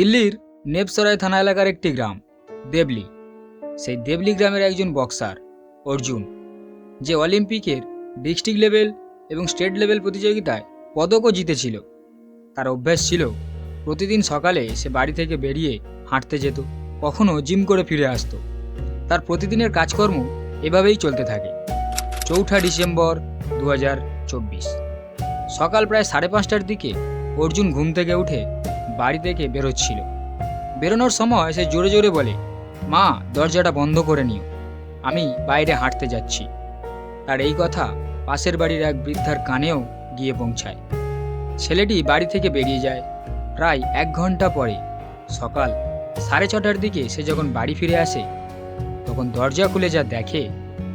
দিল্লির নেপসরাই থানা এলাকার একটি গ্রাম, দেবলি। সেই দেবলি গ্রামের একজন বক্সার, অর্জুন, যে অলিম্পিকের ডিস্ট্রিক্ট লেভেল এবং স্টেট লেভেল প্রতিযোগিতায় পদকও জিতেছিল। তার অভ্যাস ছিল, প্রতিদিন সকালে সে বাড়ি থেকে বেরিয়ে হাঁটতে যেত কখনও জিম করে ফিরে আসতো। তার প্রতিদিনের কাজকর্ম এভাবেই চলতে থাকে। চৌঠা ডিসেম্বর দু হাজার চব্বিশ। সকাল প্রায় সাড়ে পাঁচটার দিকে অর্জুন ঘুম থেকে উঠে বাড়ি থেকে বেরোচ্ছিল। বেরোনোর সময় সে জোরে জোরে বলে, মা, দরজাটা বন্ধ করে নিও। আমি বাইরে হাঁটতে যাচ্ছি। তার এই কথা পাশের বাড়ির এক বৃদ্ধার কানেও গিয়ে পৌঁছায়। ছেলেটি বাড়ি থেকে বেরিয়ে যায় প্রায় এক ঘণ্টা পরে। সকাল সাড়ে ছটার দিকে সে যখন বাড়ি ফিরে আসে, তখন দরজা খুলে যা দেখে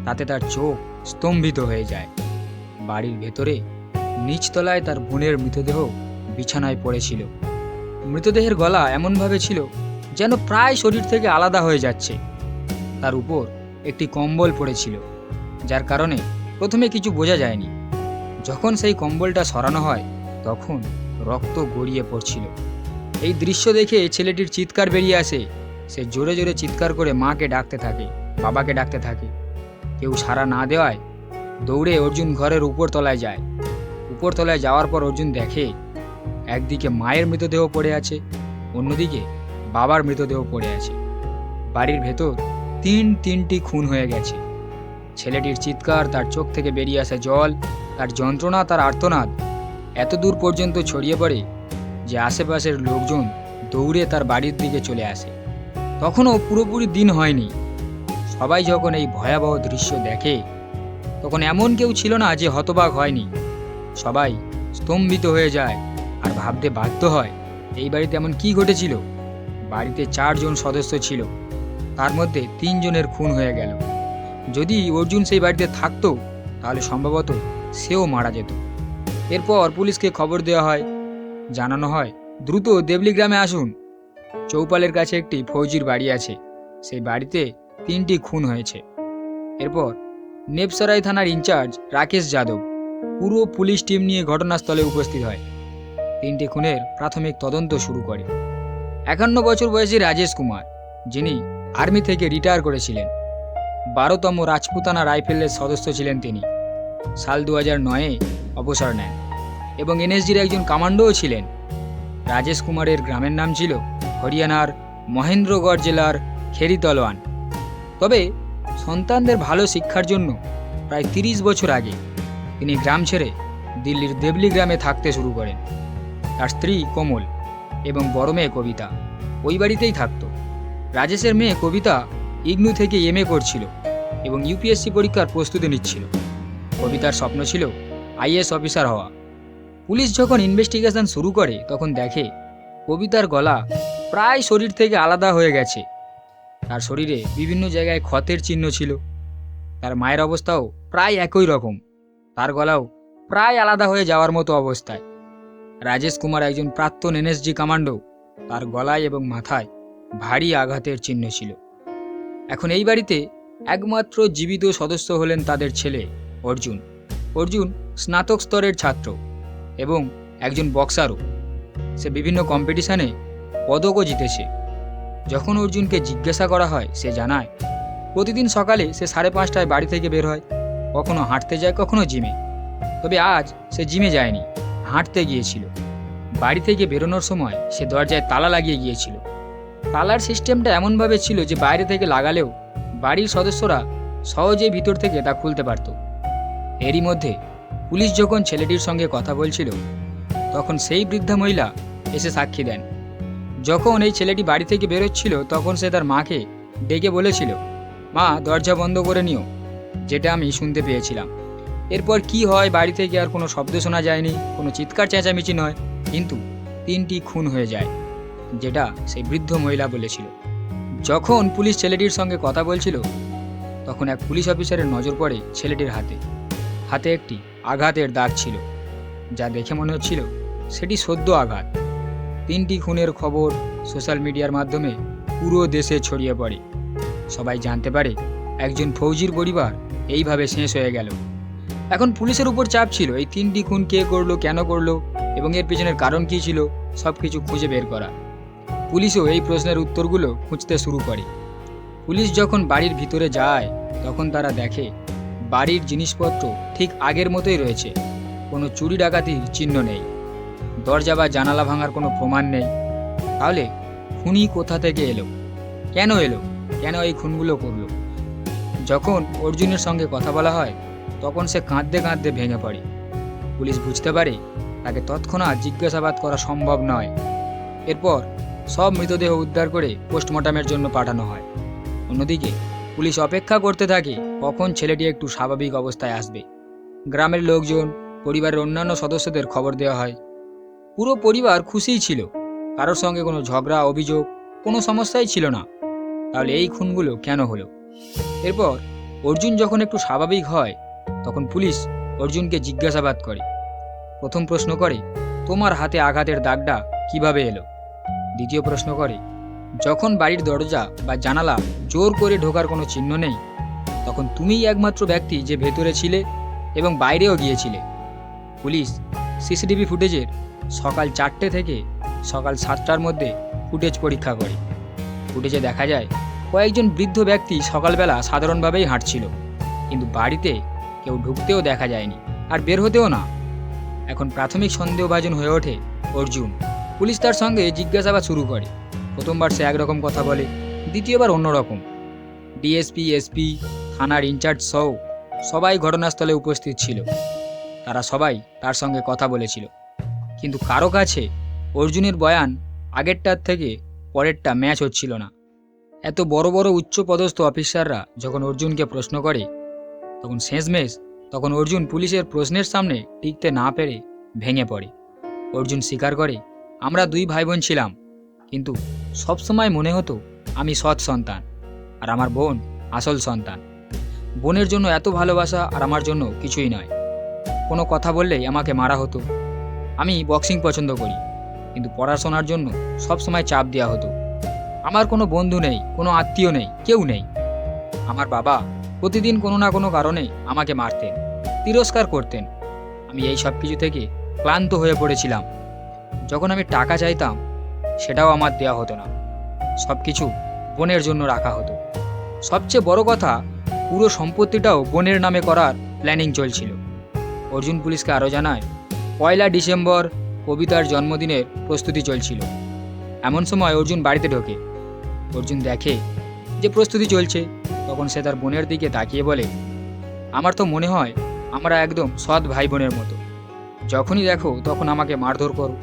তাতে তার চোখ স্তম্ভিত হয়ে যায়। বাড়ির ভেতরে নিচতলায় তার বোনের মৃতদেহ বিছানায় পড়েছিল। মৃতদেহের গলা এমনভাবে ছিল যেন প্রায় শরীর থেকে আলাদা হয়ে যাচ্ছে। তার উপর একটি কম্বল পড়েছিল, যার কারণে প্রথমে কিছু বোঝা যায়নি। যখন সেই কম্বলটা সরানো হয়, তখন রক্ত গড়িয়ে পড়ছিল। এই দৃশ্য দেখে ছেলেটির চিৎকার বেরিয়ে আসে। সে জোরে জোরে চিৎকার করে মাকে ডাকতে থাকে, বাবাকে ডাকতে থাকে। কেউ সাড়া না দেওয়ায় দৌড়ে অর্জুন ঘরের উপর তলায় যায়। উপর তলায় যাওয়ার পর অর্জুন দেখে একদিকে মায়ের মৃতদেহ পড়ে আছে, অন্যদিকে বাবার মৃতদেহ পড়ে আছে। বাড়ির ভেতর তিন তিনটি খুন হয়ে গেছে। ছেলেটির চিৎকার, তার চোখ থেকে বেরিয়ে আসা জল, তার যন্ত্রণা, তার আর্তনাদ এত দূর পর্যন্ত ছড়িয়ে পড়ে যে আশেপাশের লোকজন দৌড়ে তার বাড়ির দিকে চলে আসে। তখনও পুরোপুরি দিন হয়নি। সবাই যখন এই ভয়াবহ দৃশ্য দেখে, তখন এমন কেউ ছিল না যে হতবাক হয়নি। সবাই স্তম্ভিত হয়ে যায়। আর ভাবতে বাধ্য হয়, এই বাড়িতে এমন কি ঘটেছিল? বাড়িতে চারজন সদস্য ছিল, তার মধ্যে তিনজনের খুন হয়ে গেল। যদি অর্জুন সেই বাড়িতে থাকতো, তাহলে সম্ভবত সেও মারা যেত। এরপর পুলিশকে খবর দেওয়া হয়, জানানো হয়, দ্রুত দেবলি গ্রামে আসুন। চৌপালের কাছে একটি ফৌজির বাড়ি আছে, সেই বাড়িতে তিনটি খুন হয়েছে। এরপর নেপসরাই থানার ইনচার্জ রাকেশ যাদব, পুরো পুলিশ টিম নিয়ে ঘটনাস্থলে উপস্থিত হয়। তিনটি খুনের প্রাথমিক তদন্ত শুরু করে। একান্ন বছর বয়সী রাজেশ কুমার, যিনি আর্মি থেকে রিটায়ার করেছিলেন। বারোতম রাজপুতানা রাইফেলের সদস্য ছিলেন তিনি। সাল দু হাজার নয়ে অবসর নেন এবং এনএসজির একজন কমান্ডোও ছিলেন। রাজেশ কুমারের গ্রামের নাম ছিল হরিয়ানার মহেন্দ্রগড় জেলার খেরিতলোয়ান তবে সন্তানদের ভালো শিক্ষার জন্য প্রায় তিরিশ বছর আগে তিনি গ্রাম ছেড়ে দিল্লির দেবলি গ্রামে থাকতে শুরু করেন। তার স্ত্রী কোমল এবং বড় মেয়ে কবিতা। ওই বাড়িতেই থাকতো। রাজেশের মেয়ে কবিতা ইগনু থেকে এমএ করছিল এবং ইউপিএসসি পরীক্ষার প্রস্তুতি নিচ্ছিল। কবিতার স্বপ্ন ছিল আইএস অফিসার হওয়া। পুলিশ যখন ইনভেস্টিগেশন শুরু করে, তখন দেখে কবিতার গলা প্রায় শরীর থেকে আলাদা হয়ে গেছে। তার শরীরে বিভিন্ন জায়গায় ক্ষতের চিহ্ন ছিল। তার মায়ের অবস্থাও প্রায় একই রকম। তার গলাও প্রায় আলাদা হয়ে যাওয়ার মতো অবস্থায়। রাজেশ কুমার একজন প্রাক্তন এনএসজি কমান্ডো। তার গলায় এবং মাথায় ভারী আঘাতের চিহ্ন ছিল। এখন এই বাড়িতে একমাত্র জীবিত সদস্য হলেন তাদের ছেলে অর্জুন। অর্জুন স্নাতক স্তরের ছাত্র এবং একজন বক্সারও। সে বিভিন্ন কম্পিটিশানে পদকও জিতেছে। যখন অর্জুনকে জিজ্ঞাসা করা হয়, সে জানায়, প্রতিদিন সকালে সে সাড়ে পাঁচটায় বাড়ি থেকে বের হয়। কখনো হাঁটতে যায়, কখনো জিমে। তবে আজ সে জিমে যায়নি। হাঁটতে গিয়েছিল। বাড়ি থেকে বেরোনোর সময় সে দরজায় তালা লাগিয়ে গিয়েছিল। তালার সিস্টেমটা এমনভাবে ছিল যে বাইরে থেকে লাগালেও বাড়ির সদস্যরা সহজেই ভিতর থেকে তা খুলতে পারত। এরই মধ্যে পুলিশ যখন ছেলেটির সঙ্গে কথা বলছিল, তখন সেই বৃদ্ধা মহিলা এসে সাক্ষী দেন। যখন এই ছেলেটি বাড়ি থেকে বেরোচ্ছিল, তখন সে তার মাকে ডেকে বলেছিল, মা, দরজা বন্ধ করে নিও। যেটা আমি শুনতে পেয়েছিলাম। এরপর কি হয়, বাড়ি থেকে আর কোনো শব্দ শোনা যায়নি, কোনো চিৎকার চেঁচামেচি নয়, কিন্তু তিনটি খুন হয়ে যায়, যেটা সেই বৃদ্ধ মহিলা বলেছিল। যখন পুলিশ ছেলেটির সঙ্গে কথা বলছিল, তখন এক পুলিশ অফিসারের নজর পড়ে ছেলেটির হাতে। হাতে একটি আঘাতের দাগ ছিল, যা দেখে মনে হচ্ছিল সেটি সদ্য আঘাত। তিনটি খুনের খবর সোশ্যাল মিডিয়ার মাধ্যমে পুরো দেশে ছড়িয়ে পড়ে। সবাই জানতে পারে, একজন ফৌজির পরিবার এইভাবে শেষ হয়ে গেল। এখন পুলিশের উপর চাপ ছিল, এই তিনটি খুন কে করল, কেন করল, এবং এর পেছনের কারণ কী ছিল সব কিছু খুঁজে বের করা। পুলিশও এই প্রশ্নের উত্তরগুলো খুঁজতে শুরু করে। পুলিশ যখন বাড়ির ভিতরে যায়, তখন তারা দেখে, বাড়ির জিনিসপত্র ঠিক আগের মতোই রয়েছে, কোনো চুরি ডাকাতির চিহ্ন নেই, দরজা বা জানালা ভাঙার কোনো প্রমাণ নেই। তাহলে খুনি কোথা থেকে এলো? কেন এলো? কেন এই খুনগুলো করল? যখন অর্জুনের সঙ্গে কথা বলা হয় তখন সে কাঁদতে কাঁদতে ভেঙে পড়ে। পুলিশ বুঝতে পারে তাকে তৎক্ষণাৎ জিজ্ঞাসাবাদ করা সম্ভব নয়। এরপর সব মৃতদেহ উদ্ধার করে পোস্টমর্টামের জন্য পাঠানো হয়। অন্যদিকে পুলিশ অপেক্ষা করতে থাকে কখন ছেলেটি একটু স্বাভাবিক অবস্থায় আসবে। গ্রামের লোকজন, পরিবারের অন্যান্য সদস্যদের খবর দেওয়া হয়। পুরো পরিবার খুশিই ছিল। কারোর সঙ্গে কোনো ঝগড়া, অভিযোগ, কোনো সমস্যাই ছিল না। তাহলে এই খুনগুলো কেন হলো? এরপর অর্জুন যখন একটু স্বাভাবিক হয় তখন পুলিশ অর্জুনকে জিজ্ঞাসাবাদ করে। প্রথম প্রশ্ন করে, তোমার হাতে আঘাতের দাগটা কীভাবে এলো? দ্বিতীয় প্রশ্ন করে, যখন বাড়ির দরজা বা জানালা জোর করে ঢোকার কোনো চিহ্ন নেই, তখন তুমিই একমাত্র ব্যক্তি যে ভেতরে ছিলে এবং বাইরেও গিয়েছিলে। পুলিশ সিসিটিভি ফুটেজের সকাল চারটে থেকে সকাল সাতটার মধ্যে ফুটেজ পরীক্ষা করে। ফুটেজে দেখা যায়, কয়েকজন বৃদ্ধ ব্যক্তি সকালবেলা সাধারণভাবেই হাঁটছিল, কিন্তু বাড়িতে কেউ ঢুকতেও দেখা যায়নি, আর বের হতেও না। এখন প্রাথমিক সন্দেহভাজন হয়ে ওঠে অর্জুন। পুলিশ তার সঙ্গে জিজ্ঞাসাবাদ শুরু করে। প্রথমবার সে একরকম কথা বলে, দ্বিতীয়বার অন্যরকম। ডিএসপি, এসপি, থানার ইনচার্জ সহ সবাই ঘটনাস্থলে উপস্থিত ছিল। তারা সবাই তার সঙ্গে কথা বলেছিল। কিন্তু কারও কাছে অর্জুনের বয়ান আগেরটার থেকে পরেরটা ম্যাচ হচ্ছিল না। এত বড় বড় উচ্চ পদস্থ অফিসাররা যখন অর্জুনকে প্রশ্ন করে তখন শেষমেশ তখন অর্জুন পুলিশের প্রশ্নের সামনে টিকতে না পেরে ভেঙে পড়ে। অর্জুন স্বীকার করে, আমরা দুই ভাই বোন ছিলাম, কিন্তু সবসময় মনে হতো আমি সৎ সন্তান আর আমার বোন আসল সন্তান। বোনের জন্য এত ভালোবাসা আর আমার জন্য কিছুই নয়। কোনো কথা বললেই আমাকে মারা হতো। আমি বক্সিং পছন্দ করি, কিন্তু পড়াশোনার জন্য সবসময় চাপ দেওয়া হতো। আমার কোনো বন্ধু নেই, কোনো আত্মীয় নেই, কেউ নেই। আমার বাবা প্রতিদিন কোনো না কোনো কারণে আমাকে মারতেন, তিরস্কার করতেন। আমি এই সব কিছু থেকে ক্লান্ত হয়ে পড়েছিলাম। যখন আমি টাকা চাইতাম, সেটাও আমার দেওয়া হতো না। সব কিছু বোনের জন্য রাখা হতো। সবচেয়ে বড় কথা, পুরো সম্পত্তিটাও বোনের নামে করার প্ল্যানিং চলছিল। অর্জুন পুলিশকে আরও জানায়, পয়লা ডিসেম্বর কবিতার জন্মদিনের প্রস্তুতি চলছিল। এমন সময় অর্জুন বাড়িতে ঢোকে। অর্জুন দেখে যে প্রস্তুতি চলছে। তখন সে তার বোনের দিকে তাকিয়ে বলে, আমার তো মনে হয় আমরা একদম সৎ ভাই বোনের মতো। যখনই দেখো তখন আমাকে মারধর করো।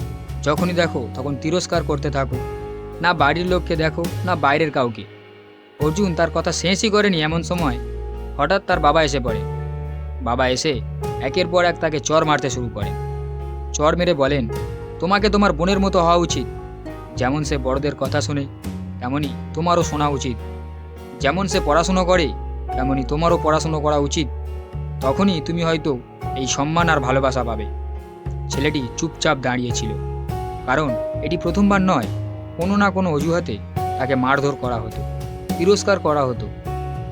যখনই দেখো তখন তিরস্কার করতে থাকো। না বাড়ির লোককে দেখো, না বাইরের কাউকে। অর্জুন তার কথা শেষই করেনি এমন সময় হঠাৎ তার বাবা এসে পড়ে। বাবা এসে একের পর এক তাকে চর মারতে শুরু করে। চর মেরে বলেন, তোমাকে তোমার বোনের মতো হওয়া উচিত। যেমন সে বড়দের কথা শোনে তেমনই তোমারও শোনা উচিত। যেমন সে পড়াশুনো করে তেমনই তোমারও পড়াশুনো করা উচিত। তখনই তুমি হয়তো এই সম্মান আর ভালোবাসা পাবে। ছেলেটি চুপচাপ দাঁড়িয়েছিল। কারণ এটি প্রথমবার নয়, কোনো না কোনো অজুহাতে তাকে মারধর করা হতো, তিরস্কার করা হতো।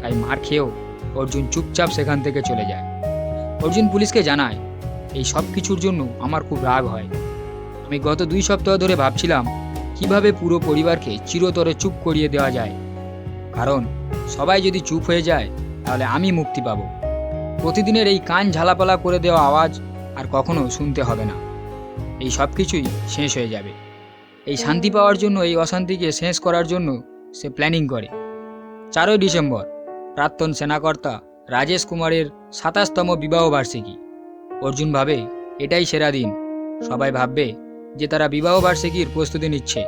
তাই মার খেয়েও অর্জুন চুপচাপ সেখান থেকে চলে যায়। অর্জুন পুলিশকে জানায়, এই সব কিছুর জন্য আমার খুব রাগ হয়। আমি গত দুই সপ্তাহ ধরে ভাবছিলাম, কীভাবে পুরো পরিবারকে চিরতরে চুপ করিয়ে দেওয়া যায়। কারণ সবাই যদি চুপ হয়ে যায়, তাহলে আমি মুক্তি পাব। প্রতিদিনের এই কান ঝালাপালা করে দেওয়া আওয়াজ আর কখনো শুনতে হবে না। এই সব কিছুই শেষ হয়ে যাবে। এই শান্তি পাওয়ার জন্য, এই অশান্তিকে শেষ করার জন্য সে প্ল্যানিং করে। চারই ডিসেম্বর, প্রাক্তন সেনাকর্তা রাজেশ কুমারের সাতাশতম বিবাহ বার্ষিকী। অর্জুন ভাবে, এটাই সেরা দিন। সবাই ভাববে যে তারা বিবাহ বার্ষিকীর প্রস্তুতি নিচ্ছে।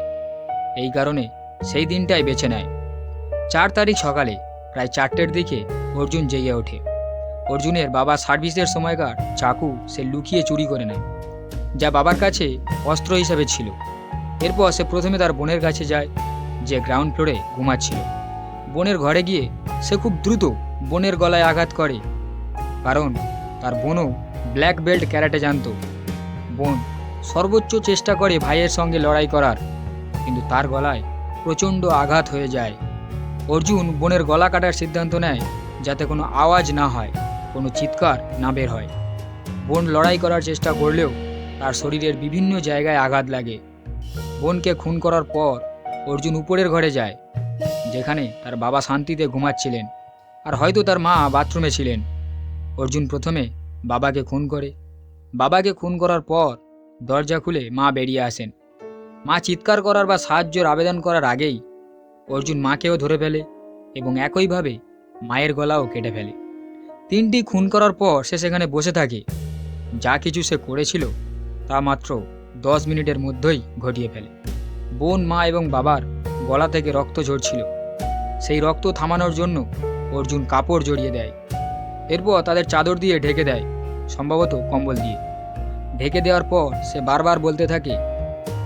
এই কারণে সেই দিনটাই বেছে নেয়। চার তারিখ সকালে প্রায় চারটের দিকে অর্জুন জেগে ওঠে। অর্জুনের বাবা সার্ভিসের সময়কার চাকু সে লুকিয়ে চুরি করে নেয়, যা বাবার কাছে অস্ত্র হিসাবে ছিল। এরপর সে প্রথমে তার বোনের কাছে যায়, যে গ্রাউন্ড ফ্লোরে ঘুমাচ্ছিল। বোনের ঘরে গিয়ে সে খুব দ্রুত বোনের গলায় আঘাত করে, কারণ তার বোনও ব্ল্যাক বেল্ট ক্যারাটে জানত। বোন সর্বোচ্চ চেষ্টা করে ভাইয়ের সঙ্গে লড়াই করার, কিন্তু তার গলায় প্রচণ্ড আঘাত হয়ে যায়। অর্জুন বোনের গলা কাটার সিদ্ধান্ত নেয় যাতে কোনো আওয়াজ না হয়, কোনো চিৎকার না বের হয়। বোন লড়াই করার চেষ্টা করলেও তার শরীরের বিভিন্ন জায়গায় আঘাত লাগে। বোনকে খুন করার পর অর্জুন উপরের ঘরে যায়, যেখানে তার বাবা শান্তিতে ঘুমাচ্ছিলেন আর হয়তো তার মা বাথরুমে ছিলেন। অর্জুন প্রথমে বাবাকে খুন করে। বাবাকে খুন করার পর দরজা খুলে মা বেরিয়ে আসেন। মা চিৎকার করার বা সাহায্যের আবেদন করার আগেই অর্জুন মাকেও ধরে ফেলে এবং একইভাবে মায়ের গলাও কেটে ফেলে। তিনটি খুন করার পর সে সেখানে বসে থাকে। যা কিছু সে করেছিল তা মাত্র দশ মিনিটের মধ্যেই ঘটিয়ে ফেলে। বোন, মা এবং বাবার গলা থেকে রক্ত ঝরছিল। সেই রক্ত থামানোর জন্য অর্জুন কাপড় জড়িয়ে দেয়। এরপর তাদের চাদর দিয়ে ঢেকে দেয়, সম্ভবত কম্বল দিয়ে। ঢেকে দেওয়ার পর সে বারবার বলতে থাকে,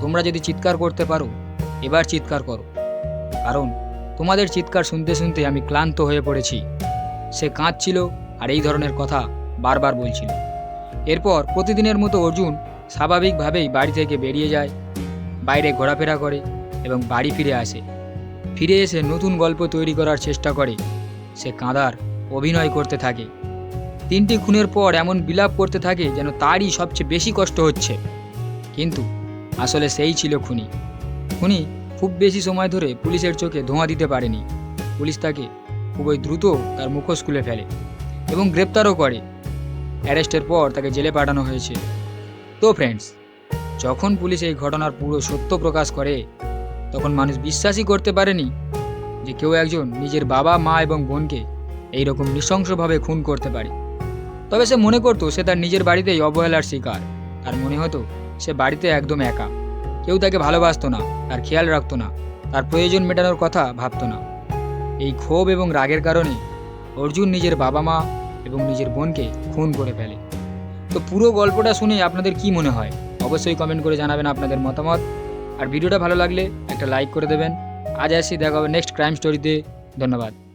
তোমরা যদি চিৎকার করতে পারো, এবার চিৎকার করো। কারণ তোমাদের চিৎকার শুনতে শুনতে আমি ক্লান্ত হয়ে পড়েছি। সে কাঁদছিল আর এই ধরনের কথা বারবার বলছিল। এরপর প্রতিদিনের মতো অর্জুন স্বাভাবিকভাবেই বাড়ি থেকে বেরিয়ে যায়, বাইরে ঘোরাফেরা করে এবং বাড়ি ফিরে আসে। ফিরে এসে নতুন গল্প তৈরি করার চেষ্টা করে। সে কাঁদার অভিনয় করতে থাকে। তিনটি খুনের পর এমন বিলাপ করতে থাকে যেন তারই সবচেয়ে বেশি কষ্ট হচ্ছে। কিন্তু আসলে সেই ছিল খুনি। খুনি খুব বেশি সময় ধরে পুলিশের চোখে ধোঁয়া দিতে পারেনি। পুলিশ তাকে খুবই দ্রুত তার মুখোশ খুলে ফেলে এবং গ্রেপ্তারও করে। অ্যারেস্টের পর তাকে জেলে পাঠানো হয়েছে। তো ফ্রেন্ডস যখন পুলিশ এই ঘটনার পুরো সত্য প্রকাশ করে, তখন মানুষ বিশ্বাসই করতে পারেনি যে কেউ একজন নিজের বাবা, মা এবং বোনকে এইরকম নৃশংসভাবে খুন করতে পারে। তবে সে মনে করতো সে তার নিজের বাড়িতেই অবহেলার শিকার। আর মনে হতো সে বাড়িতে একদম একা। কেউ তাকে ভালোবাসত না, তার খেয়াল রাখত না, তার প্রয়োজন মেটানোর কথা ভাবত না। এই ক্ষোভ এবং রাগের কারণে অর্জুন নিজের বাবা মা এবং নিজের বোনকে খুন করে ফেলে। তো পুরো গল্পটা শুনে আপনাদের কি মনে হয়? অবশ্যই কমেন্ট করে জানাবেন আপনাদের মতামত। আর ভিডিওটা ভালো লাগলে একটা লাইক করে দেবেন। আজ আসি, দেখা হবে নেক্সট ক্রাইম স্টোরিতে ধন্যবাদ।